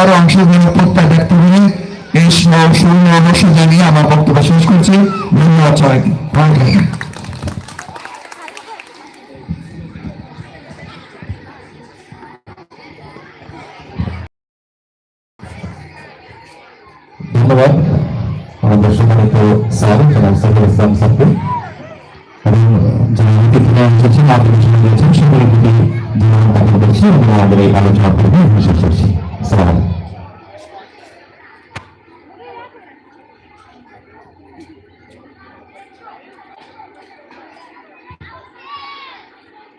সবার অংশগ্রহণের প্রত্যয় ব্যক্ত করে এই শূন্য অবশ্য জানিয়ে আমার বক্তব্য শেষ করছি। ধন্যবাদ সবাইকে। আমাদের সম্মানিত স্যার সকলের এই আলোচনা বিশ্বাস করছি। সালাম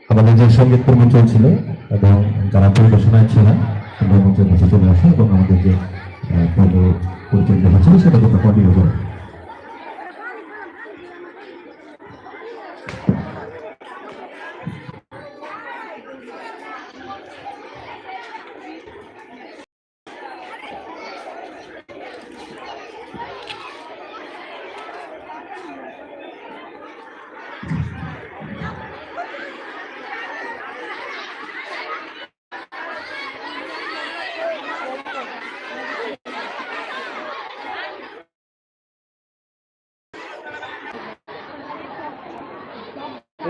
আমাদের যে সংগীত কর্মী চলছিল এবং যারা পরিবেশনায় ছিলেন তোমরা মঞ্চের চলে আসো এবং আমাদের যে পরিচালিত হচ্ছিল, সেটা তোমরা কন্টিনিউ করো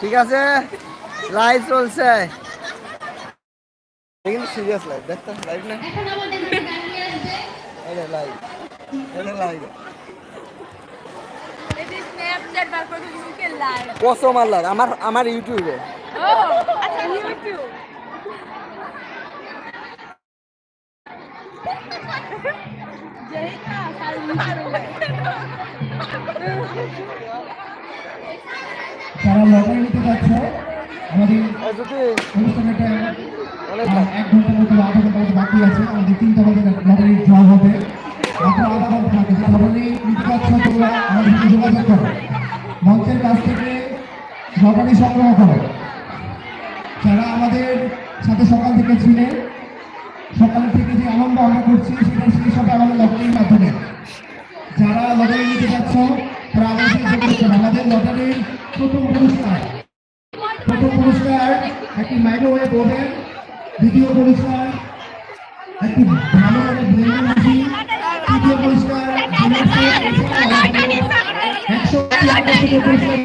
ঠিক আছে? লাইভ চলছে। কিন্তু সিরিয়াস লাইভ দেখতে লাইভ না? এটা লাইভ এটা লাইভ কসম আল্লাহ আমার আমার ইউটিউবে আচ্ছা ইউটিউব যারা লটারি নিতে যাচ্ছে আমাদের অনুষ্ঠানটা এক ঘণ্টার মতো আধা বাকি আছে আমাদের তিনটা বাজে লটারি ড্র হবে। মাত্র আধা ঘণ্টা থাকে লটারি নিতে যাচ্ছে তোমরা আমাদের সাথে যোগাযোগ করো। মঞ্চের কাছ থেকে লটারি সংগ্রহ করো। যারা আমাদের সাথে সকাল থেকে ছিলেন সকাল থেকে যে আনন্দ আমরা করছি সেটা সেই সবাই আমাদের লটারির মাধ্যমে। যারা লটারি নিতে যাচ্ছ তারা আমাদের সাথে আমাদের লটারির প্রথম পুরস্কার। প্রথম পুরস্কার, একটি মাইক্রোওয়েভ ওভেন, দ্বিতীয় পুরস্কার, একটি ভালো মানের ব্লেন্ডার মেশিন তৃতীয় পুরস্কার ডিনার সেট এছাড়াও একশো আকর্ষণীয় পুরস্কার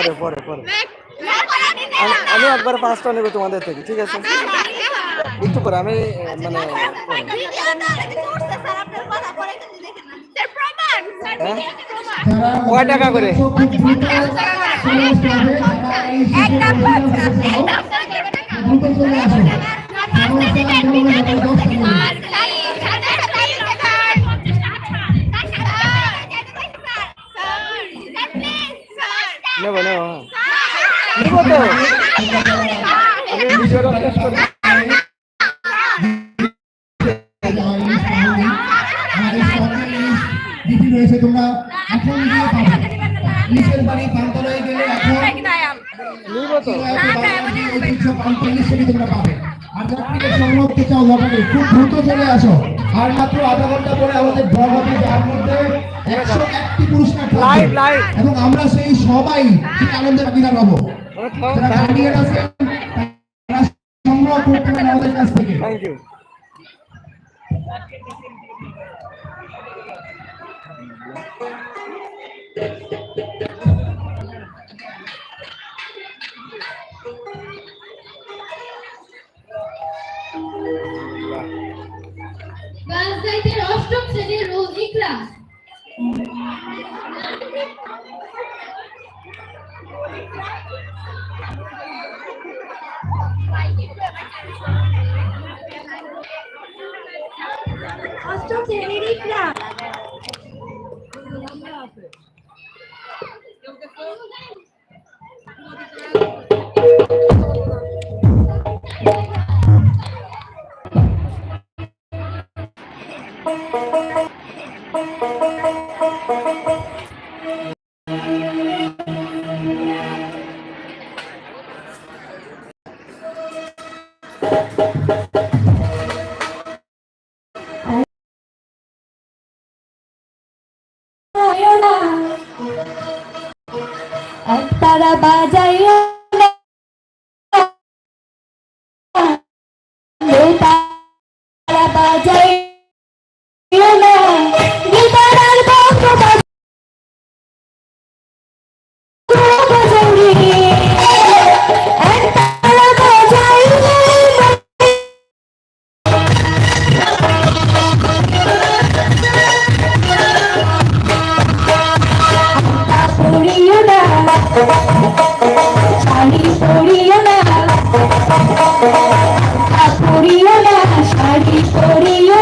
পরে পরে পরে। আমি- একবার পাঁচটা নেব তোমাদের থেকে, ঠিক আছে? একটু পরে, আমি মানে কয় টাকা করে? নেব নেব। নেব তো। আমি ভিডিওটা শেষ করি আমাদের রয়েছে তোমরা এখন গিয়ে পাবে নিচের বাড়ি পান্তলায় গেলে এখন নিবো তো ঐতিহ্য পান্তলি তোমরা পাবে। আর যারা সংগ্রহ করতে চাও খুব দ্রুত চলে আসো। আর মাত্র আধা ঘণ্টা পরে আমাদের ড্র হবে যার মধ্যে একশো একটি পুরস্কার. এবং আমরা সেই সবাই সেই আনন্দের বিনা পাবো যারা ক্যান্ডিডেট আছেন তারা সংগ্রহ করতে পারেন আমাদের কাছ থেকে। থ্যাংক ইউ গাছগাইতের stop ze weer hoe ik. Stop ze weer hoe তারা বাজাইও না তারা বাজাইও শাড়ি পরিও না পরিও না শাড়ি পরিও